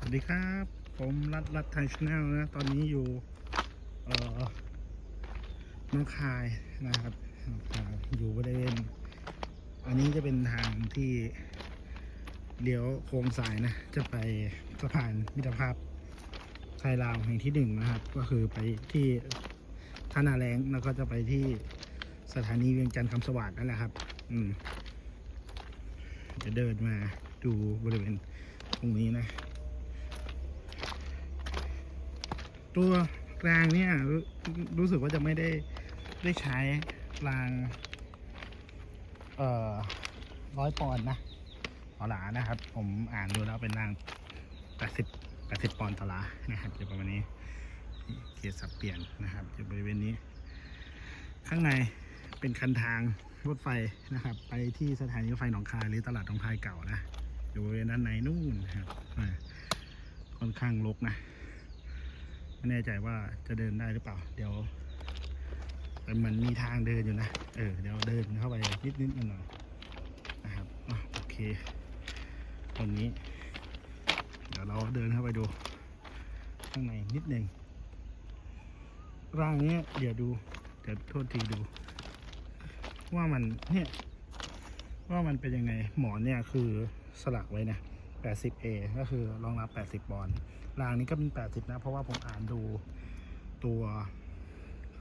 สวัสดีครับ ผมรัฐรัฐไทยชาแนลนะ ตอนนี้อยู่เอ่อน้องคายนะครับอยู่บริเวณอันนี้จะเป็นทางที่เลี้ยวโค้งซ้ายนะ จะไปสะพานมิตรภาพไทยลาวแห่งที่หนึ่งนะครับ ก็คือไปที่ท่านาแรงแล้วก็จะไปที่สถานีเวียงจันทร์คำสวัสดิ์นั่นแหละครับ อืมจะเดินมาดูบริเวณตรงนี้นะ ตัวรางเนี่ยรู้รู้สึกว่าจะไม่ได้ได้ใช้ราง เอ่อร้อยปอนด์นะต่อหลานะครับ ผมอ่านดูแล้วเป็นรางแปดสิบแปดสิบปอนด์ต่อหลานะครับอยู่ประมาณนี้เกียร์สับเปลี่ยนนะครับอยู่บริเวณนี้ ข้างในเป็นคันทางรถไฟนะครับ ไปที่สถานีรถไฟหนองคายหรือตลาดหนองคายเก่านะอยู่บริเวณด้านในนู่นนะครับค่อนข้างรกนะ ไม่แน่ใจว่าจะเดินได้หรือเปล่า เดี๋ยวแต่มันมีทางเดินอยู่นะ เออ เดี๋ยวเดินเข้าไปนิดนิดหน่อยนะครับอโอเค ตรงนี้ เดี๋ยวเราเดินเข้าไปดู ข้างในนิดหนึ่งร่างนี้เดี๋ยวดู เดี๋ยวโทษทีดู ว่ามันเนี่ยว่ามันเป็นยังไง หมอนเนี่ยคือสลักไว้นะ 80A ก็คือรองรับ 80 บอลรางนี้ก็เป็น 80 นะ เพราะว่าผมอ่านดูตัว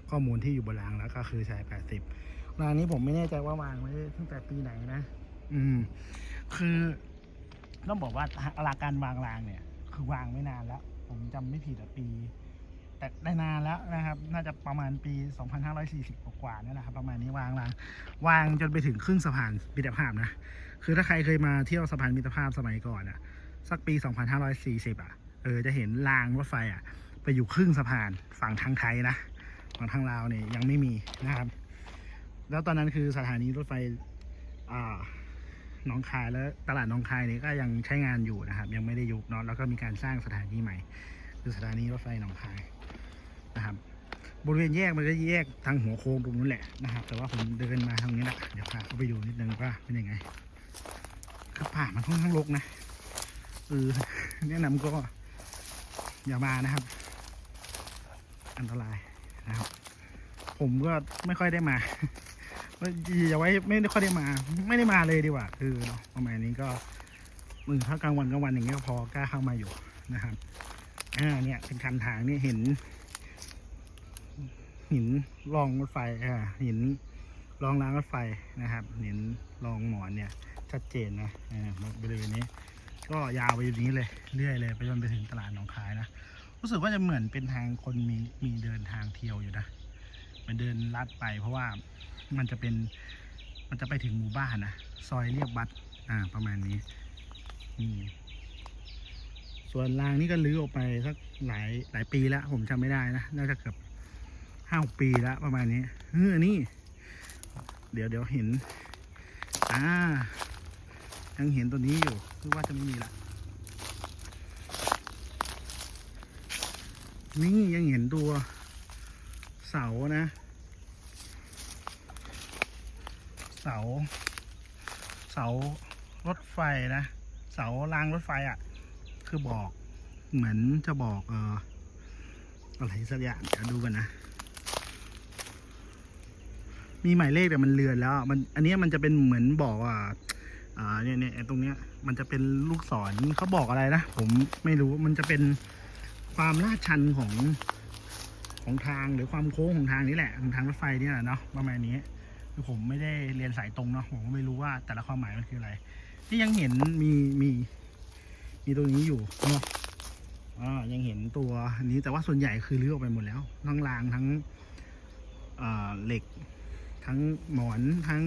ข้อมูลที่อยู่บนรางแล้วก็คือใช้ 80 รางนี้ผมไม่แน่ใจว่าวางไว้ตั้งแต่ปีไหนนะ อืม คือต้องบอกว่าหลักการวางรางเนี่ย คือวางไม่นานแล้ว ผมจำไม่ผิดอะปี แต่ได้นานแล้วนะครับ น่าจะประมาณปี 2540 กว่าๆนี่แหละครับ ประมาณนี้วางราง วางจนไปถึงครึ่งสะพานมิตรภาพนะ คือถ้าใครเคยมาเที่ยวสะพานมิตรภาพสมัยก่อนอะสักปี 2540อะเออจะเห็นรางรถไฟอะไปอยู่ครึ่งสะพานฝั่งทางไทยนะฝั่งทางลาวเนี่ยยังไม่มีนะครับ แล้วตอนนั้นคือสถานีรถไฟอ่าหนองคายและตลาดหนองคายเนี่ยก็ยังใช้งานอยู่นะครับ ยังไม่ได้ยุบเนาะแล้วก็มีการสร้างสถานีใหม่ คือสถานีรถไฟหนองคายนะครับ บริเวณแยกมันก็แยกทางหัวโค้งตรงนู้นแหละนะครับ แต่ว่าผมเดินมาทางนี้แหละเดี๋ยวพาเข้าไปดูนิดนึงว่าเป็นยังไง ป่ามันค่อนข้างรกนะเออแนะนำก็อย่ามานะครับ อันตรายนะครับ ผมก็ไม่ค่อยได้มาอย่าไว้ไม่ได้ค่อยได้มา ไม่ได้มาเลยดีกว่าคือเนาะประมาณนี้ก็มือถ้ากลางวันกลางวันอย่างเงี้ยพอกล้าเข้ามาอยู่นะครับอ่าเนี่ยเป็นคันทางนี่เห็นหินรองรถไฟอ่าหิน รองรางรถไฟนะครับ เหินรองหมอนเนี่ยชัดเจนนะอ่าบริเวณนี้ ก็ยาวไปอยู่นี้เลยเรื่อยเลยไปจนไปถึงตลาดหนองคายนะรู้สึกว่าจะเหมือนเป็นทางคนมีมีเดินทางเที่ยวอยู่นะมันเดินลัดไปเพราะว่ามันจะเป็นมันจะไปถึงหมู่บ้านนะซอยเรียบวัดอ่าประมาณนี้อืมส่วนรางนี่ก็ลื้อออกไปสักหลายหลายปีแล้ว ผมจำไม่ได้นะน่าจะเกือบห้าหกปีแล้วประมาณนี้เออนี่ เดี๋ยวเดี๋ยวเห็น อ่า ยังเห็นตัวนี้อยู่คือว่าจะไม่มีละ นี่ยังเห็นตัวเสานะ เสา เสารถไฟนะ เสารางรถไฟอะ่ะ คือบอกเหมือนจะบอกเอออะไรสักอย่างเดี๋ยวดูกันนะ มีหมายเลขแต่มันเลือนแล้ว มันอันนี้มันจะเป็นเหมือนบอกว่าอ่าเนี่ยเนี่ยตรงเนี้ยมันจะเป็นลูกศรเขาบอกอะไรนะผมไม่รู้มันจะเป็นความลาดชันของของทางหรือความโค้งของทางนี้แหละของทางรถไฟนี่แหละเนาะประมาณนี้คือผมไม่ได้เรียนสายตรงเนาะผมก็ไม่รู้ว่าแต่ละความหมายมันคืออะไรที่ยังเห็นมีมีมีตรงนี้อยู่เนาะอ่ายังเห็นตัวนี้แต่ว่าส่วนใหญ่คือรื้อออกไปหมดแล้วทั้งรางทั้งอ่าเหล็ก ทั้งหมอนทั้ง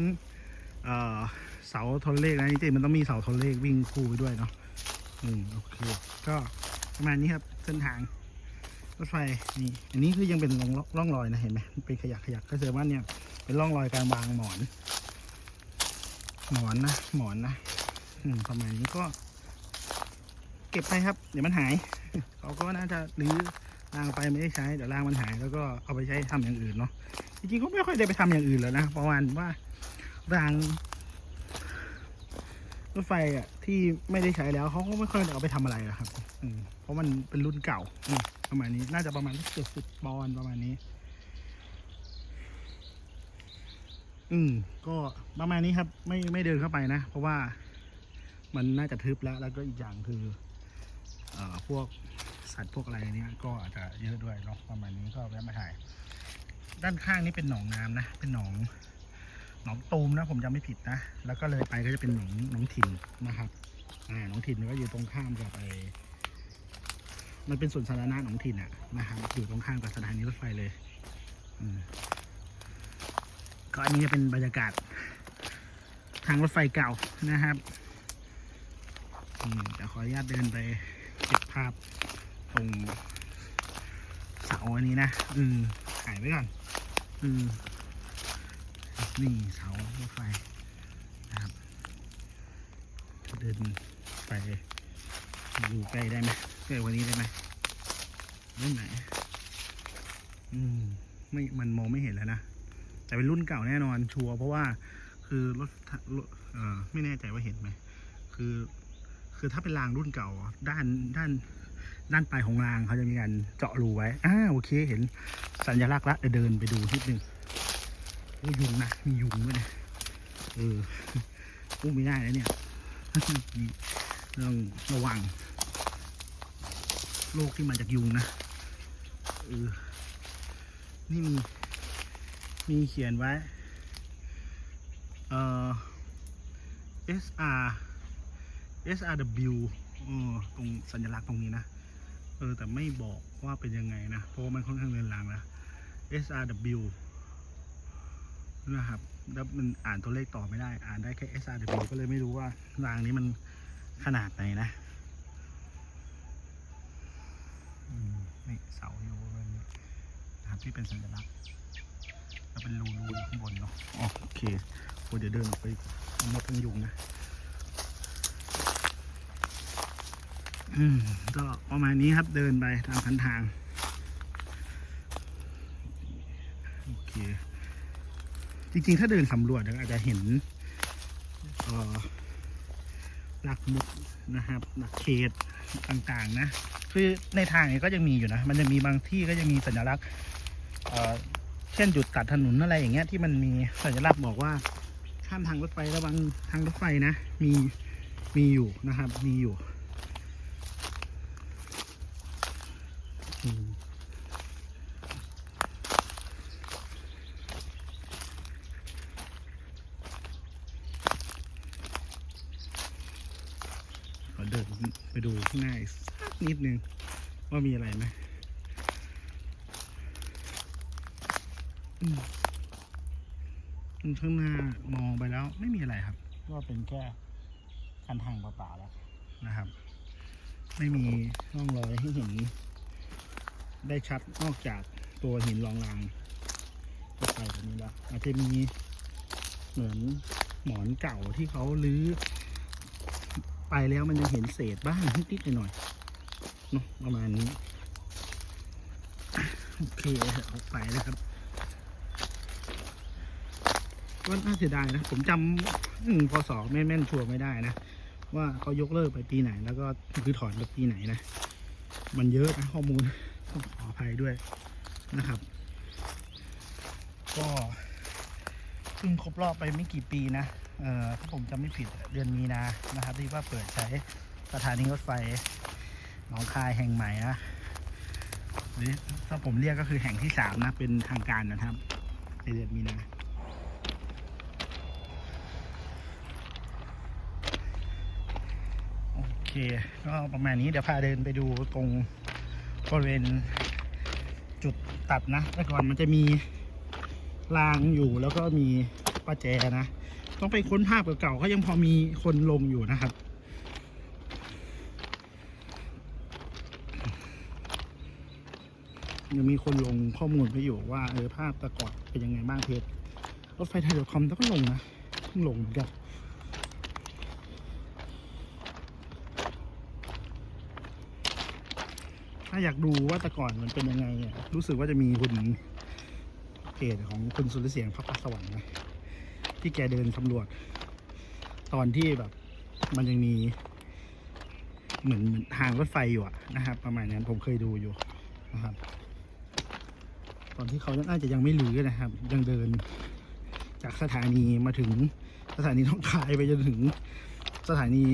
เสาทรเลขนะจริงๆมันต้องมีเสาทรเลขวิ่งคู่ไปด้วยเนาะอืมโอเค ก็ประมาณนี้ครับเส้นทางรถไฟนี่อันนี้คือยังเป็นร่องรองรอยนะเห็นไหมเป็นขยักขยักก็แสดงว่าเนี่ยเป็นร่องรอยการวางหมอน หมอนนะหมอนนะอืมประมาณนี้ก็ เก็บไปครับ เดี๋ยวมันหายเขาก็น่าจะรื้อ รางไปไม่ได้ใช้เดี๋ยวรางมันหายแล้วก็เอาไปใช้ทำอย่างอื่นเนาะจริงๆก็ไม่ค่อยได้ไปทำอย่างอื่นแล้วนะประมาณว่ารางรถไฟอะที่ไม่ได้ใช้แล้วเขาก็ไม่ค่อยเอาไปทำอะไรอะครับ อืมเพราะมันเป็นรุ่นเก่าอืประมาณนี้น่าจะประมาณเจ็ดสิบปอนประมาณนี้ อืม ก็ประมาณนี้ครับ ไม่ไม่เดินเข้าไปนะ เพราะว่ามันน่าจะทึบแล้ว แล้วก็อีกอย่างคือ เอ่อพวก สัตว์พวกอะไรเนี้ยก็อาจจะเยอะด้วยเนาะประมาณนี้ก็แวะมาถ่าย ด้านข้างนี่เป็นหนองน้ำนะ เป็นหนอง หนองตูมนะ ผมจำไม่ผิดนะ แล้วก็เลยไปก็จะเป็นหนองหนองถิ่นนะครับอ่าหนองถิ่นก็อยู่ตรงข้ามกับไอมันเป็นสวนสาธารณะหนองถิ่นอะนะครับอยู่ตรงข้ามกับสถานีรถไฟเลยอืมก็อันนี้จะเป็นบรรยากาศ ทางรถไฟเก่านะครับอืมแต่ขออนุญาตเดินไปเก็บภาพ ตรงเสาอันนี้นะอืมถ่ายไว้ก่อนอืมนี่เสารถไฟนะครับเดินไปดูใกล้ได้ไหมใกล้วันนี้ได้ไหมเรื่องไหน อืม ไม่ มันมองไม่เห็นแล้วนะ แต่เป็นรุ่นเก่าแน่นอนชัวร์เพราะว่า คือรถรถเอ่อไม่แน่ใจว่าเห็นไหม คือ คือถ้าเป็นรางรุ่นเก่า ด้านด้าน ด้านปลายของรางเขาจะมีการเจาะรูไว้อ่าโอเค เห็นสัญลักษณ์ละเดินไปดูนิดนึงโอ้ยุงนะมียุงด้วยนะเอออุ้มไม่ได้แล้วเนี่ยต้องระวังโรคที่มาจากยุงนะเออนี่มีมีเขียนไว้ เอ่อ SR SRW เออตรงสัญลักษณ์ตรงนี้นะ เออแต่ไม่บอกว่าเป็นยังไงนะ เพราะว่ามันค่อนข้างเรือนรางนะ SRW นะครับแล้วมันอ่านตัวเลขต่อไม่ได้ อ่านได้แค่ SRW ก็เลยไม่รู้ว่ารางนี้มันขนาดไหนนะนี่เสาอยู่บรินี้นะครับที่เป็นสัญลักษณ์แล้วเป็นรูรูอยู่ข้างบนเนาะโอเคโอเดี๋ยวเดินออกไปหมดทั้งยุงนะ อืมก็ประมาณนี้ครับเดินไปตามคันทาง โอเค จริงๆ ถ้าเดินสำรวจเนี่ยอาจจะเห็นหลักหมุดนะครับหลักเขตต่างๆ นะ คือในทางเนี่ยก็ยังมีอยู่นะ มันจะมีบางที่ก็ยังมีสัญลักษณ์เอ่อเช่นจุดตัดถนนอะไรอย่างเงี้ยที่มันมีสัญลักษณ์บอกว่าข้ามทางรถไฟระวังทางรถไฟนะ มีมีอยู่นะครับ มีอยู่อืม ขอเดินไปดูข้างหน้าอีกสักนิดนึง ว่ามีอะไรไหมอืมอืมข้างหน้ามองไปแล้วไม่มีอะไรครับ ก็เป็นแค่คันทางเปล่าๆแล้วนะครับ ไม่มีร่องรอยให้เห็น ได้ชัดนอกจากตัวหินรองรางรถไฟแบบนี้แล้วอาจจะมีเหมือนหมอนเก่าที่เขาลื้อไปแล้วมันยังเห็นเศษบ้างนิดๆหน่อยๆเนาะประมาณนี้ โอเคออกไปแล้วครับก็น่าเสียดายนะ ผมจำพศแม่แม่นชัวร์ไม่ได้นะ ว่าเขายกเลิกไปปีไหน แล้วก็คือถอนไปปีไหนนะ มันเยอะนะข้อมูล ต้องขออภัยด้วยนะครับ ก็เพิ่งครบรอบไปไม่กี่ปีนะเอ่อถ้าผมจำไม่ผิดเดือนมีนานะครับ ที่ว่าเปิดใช้สถานีรถไฟหนองคายแห่งใหม่นะหรือถ้าผมเรียกก็คือแห่งที่สามนะ เป็นทางการนะครับในเดือนมีนาโอเค ก็ประมาณนี้เดี๋ยวพาเดินไปดูตรง บริเวณจุดตัดนะแต่ก่อนมันจะมีรางอยู่แล้วก็มีประแจนะ ต้องไปค้นภาพเก่าๆก็ยังพอมีคนลงอยู่นะครับ ยังมีคนลงข้อมูลไปอยู่ว่าเออภาพต่ก่อนเป็นยังไงบ้างเพจรถไฟไทยเดคอมต้องลงนะเพิ่งลงเหมือนกัน ถ้าอยากดูว่าแต่ก่อนมันเป็นยังไงอะรู้สึกว่าจะมีคุณเพจของคุณสุรเสียงพระพักสวรรค์นะที่แกเดินสำรวจ ตอนที่แบบ มันยังมี เหมือนทางรถไฟอยู่อะนะครับ ประมาณนั้นผมเคยดูอยู่นะครับ ตอนที่เขายังอาจจะยังไม่รื้อนะครับ ยังเดินจากสถานีมาถึงสถานีหนองคายไปจนถึงสถานี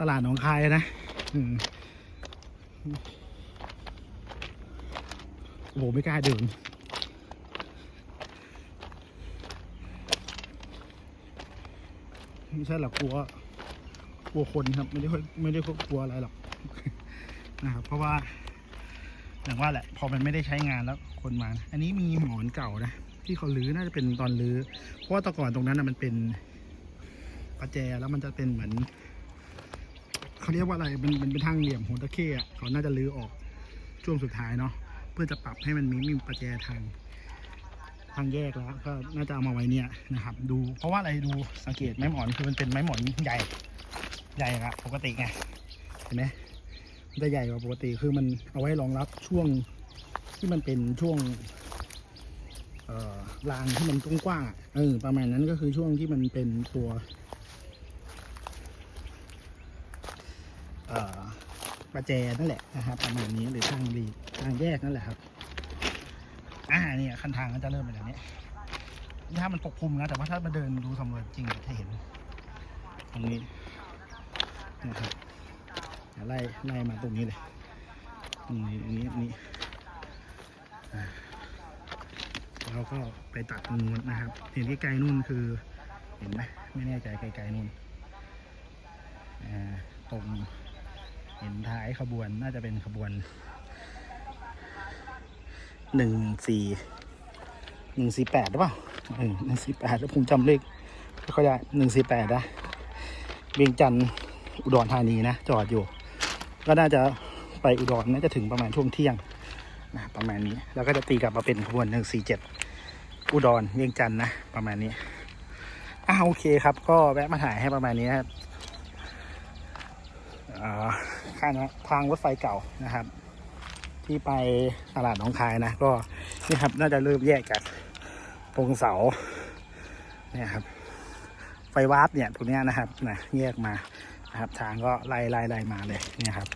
ตลาดหนองคายนะ อืม โอ้โหไม่กล้าเดินไม่ใช่หรอกกลัวกลัวคนครับ ไม่ได้ค่อยไม่ได้กลัวอะไรหรอกนะครับเพราะว่าอย่างว่าแหละ พอมันไม่ได้ใช้งานแล้วคนมานะอันนี้มีหมอนเก่านะที่เขาลื้อน่าจะเป็นตอนลื้อเพราะว่าตะก่อนตรงนั้นนะมันเป็นประแจแล้วมันจะเป็นเหมือนเขาเรียกว่าอะไรมันเป็นทางเหลี่ยมโฮตะเข้อะเขาน่าจะลื้อออกช่วงสุดท้ายเนาะ เพื่อจะปรับให้มันมีมีประแจทางทางแยกแล้วก็น่าจะเอามาไว้เนี่ยนะครับ ดูเพราะว่าอะไรดูสังเกตไม้หมอนคือมันเป็นไม้หมอนใหญ่ใหญ่อะปกติไงเห็นไหมมันจะใหญ่กว่าปกติคือมันเอาไว้รองรับช่วงที่มันเป็นช่วงรางที่มันกว้างๆอะเออประมาณนั้นก็คือช่วงที่มันเป็นตัวประแจนั่นแหละนะครับประมาณนี้หรือทางรี ทางแยกนั่นแหละครับ อ่าเนี่ยคันทางก็จะเริ่มเป็นอย่างนี้นี่ถ้ามันปกคลุมนะ แต่ว่าถ้ามาเดินดูสำรวจจริงจะเห็น ตรงนี้นะครับไล่ไล่มาตรงนี้เลยตรงนี้ตรงนี้นี้อ่าก็ไปตัดตรงนู้นนะครับ เห็นไกลๆนู่นคือ เห็นไหมไม่แน่ใจไกลๆนู่นอ่าตรงเห็นท้ายขบวนน่าจะเป็นขบวน หนึ่งสี่หนึ่งสี่แปดหรือเปล่าหนึ่งสี่แปดแล้วผมจำเลขไม่ค่อยได้หนึ่งสี่แปดนะเวียงจันทร์อุดรธานีนะจอดอยู่ ก็น่าจะไปอุดรน่าจะถึงประมาณช่วงเที่ยงนะประมาณนี้แล้วก็จะตีกลับมาเป็นขบวนหนึ่งสี่เจ็ดอุดรเวียงจันทร์นะประมาณนี้อ่าโอเคครับ ก็แวะมาถ่ายให้ประมาณนี้นะครับอ่าข้างนะทางรถไฟเก่านะครับ ที่ไปตลาดหนองคายนะ ก็นี่ครับน่าจะเริ่มแยกจากตรงเสาเนี่ยครับ ไฟวาร์ปเนี่ยตรงเนี้ยนะครับนะแยกมานะครับ ทางก็ไล่ไล่ไล่มาเลยเนี่ยครับ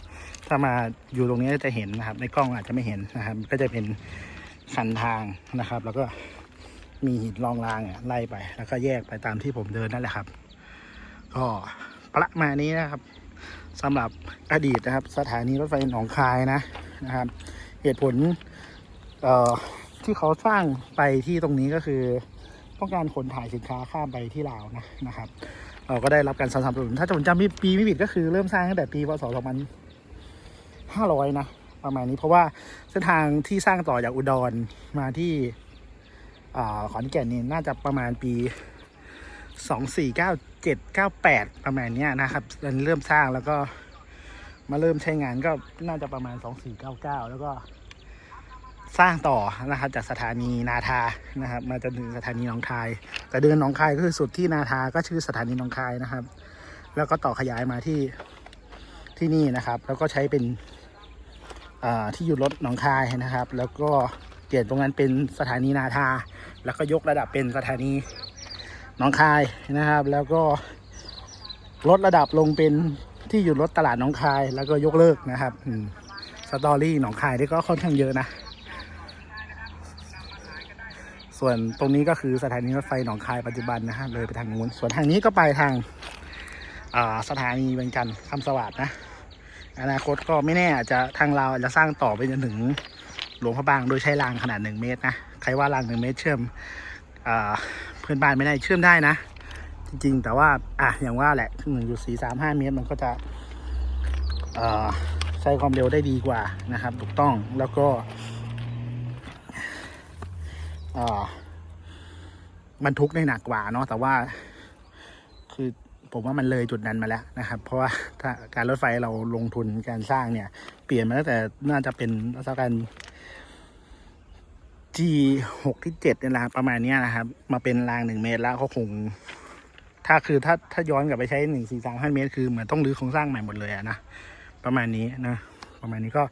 ถ้ามาอยู่ตรงนี้จะเห็นนะครับ ในกล้องอาจจะไม่เห็นนะครับ ก็จะเป็นคันทางนะครับ แล้วก็มีหินรองรางไล่ไป แล้วก็แยกไปตามที่ผมเดินนั่นแหละครับ ก็ประมาณนี้นะครับสำหรับอดีตนะครับ สถานีรถไฟหนองคายนะ นะครับ เหตุผลที่เขาสร้างไปที่ตรงนี้ก็คือต้องการขนถ่ายสินค้าข้ามไปที่ลาวนะนะครับเราก็ได้รับการสนับสนุนถ้าผมจำไม่ปีไม่ผิดก็คือเริ่มสร้างตั้งแต่ปีพศ2500 นะ ประมาณนี้เพราะว่าเส้นทางที่สร้างต่อจากอุดรมาที่ขอนแก่นนี่น่าจะประมาณปี 249798 ประมาณนี้นะครับเริ่มสร้างแล้วก็ มาเริ่มใช้งานก็น่าจะประมาณ 2499 แล้วก็สร้างต่อนะครับจากสถานีนาทานะครับ มาจนถึงสถานีหนองคาย แต่เดินหนองคายก็คือสุดที่นาทาก็ชื่อสถานีหนองคายนะครับ แล้วก็ต่อขยายมาที่ที่นี่นะครับ แล้วก็ใช้เป็นอ่าที่หยุดรถหนองคายนะครับ แล้วก็เปลี่ยนตรงนั้นเป็นสถานีนาทา แล้วก็ยกระดับเป็นสถานีหนองคายนะครับ แล้วก็ลดระดับลงเป็น ที่อยู่รถตลาดหนองคายแล้วก็ยกเลิกนะครับสตอรี่หนองคายนี่ก็ค่อนข้างเยอะนะ ส่วนตรงนี้ก็คือสถานีรถไฟหนองคายปัจจุบันนะฮะเลยไปทางนู้นส่วนทางนี้ก็ไปทางาสถานีเวียงจันทร์คำสวัสดนะอนาคตก็ไม่แน่อาจจะทางเราอาจจะสร้างต่อไปจนถึงหลวงพระบางโดยใช้รางขนาดหนึ่งเมตรนะใครว่ารางหนึ่งเมตรเชื่อมอเพื่อนบ้านไม่ได้เชื่อมได้นะ จริงๆ แต่ว่า อะอย่างว่าแหละหนึ่งจุดสี่สามห้าเมตรมันก็จะใช้ความเร็วได้ดีกว่านะครับ ถูกต้องแล้วก็เอ่อบรรทุกได้หนักกว่าเนาะแต่ว่า คือผมว่ามันเลยจุดนั้นมาแล้วนะครับ เพราะว่าถ้าการรถไฟเราลงทุนการสร้างเนี่ย เปลี่ยนมาตั้งแต่น่าจะเป็นรัชกาล G หกที่เจ็ดเนี่ยแหละประมาณนี้นะครับ มาเป็นรางหนึ่งเมตรแล้วเขาคง ถ้าคือถ้าถ้าย้อนกลับไปใช้หนึ่งสี่สามห้าเมตรคือเหมือนต้องรื้อโครงสร้างใหม่หมดเลยอะนะประมาณนี้นะประมาณนี้ก็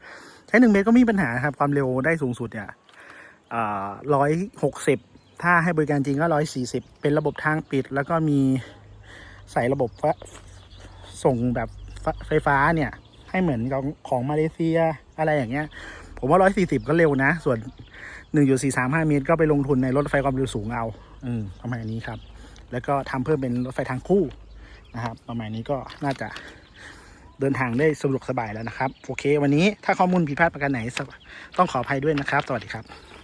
ใช้หนึ่งเมตรก็มีปัญหาครับความเร็วได้สูงสุดเนี่ยร้อยหกสิบถ้าให้บริการจริงก็ร้อยสี่สิบเป็นระบบทางปิด แล้วก็มีใส่ระบบส่งแบบไฟฟ้าเนี่ย ให้เหมือนของของมาเลเซียอะไรอย่างเงี้ย ผมว่าร้อยสี่สิบก็เร็วนะ ส่วนหนึ่งจุดสี่สามห้าเมตรก็ไปลงทุนในรถไฟความเร็วสูงเอา อืมประมาณนี้ครับ แล้วก็ทำเพิ่มเป็นรถไฟทางคู่นะครับ ประมาณนี้ก็น่าจะเดินทางได้สะดวกสบายแล้วนะครับ โอเค วันนี้ถ้าข้อมูลผิดพลาดประการไหนต้องขออภัยด้วยนะครับ สวัสดีครับ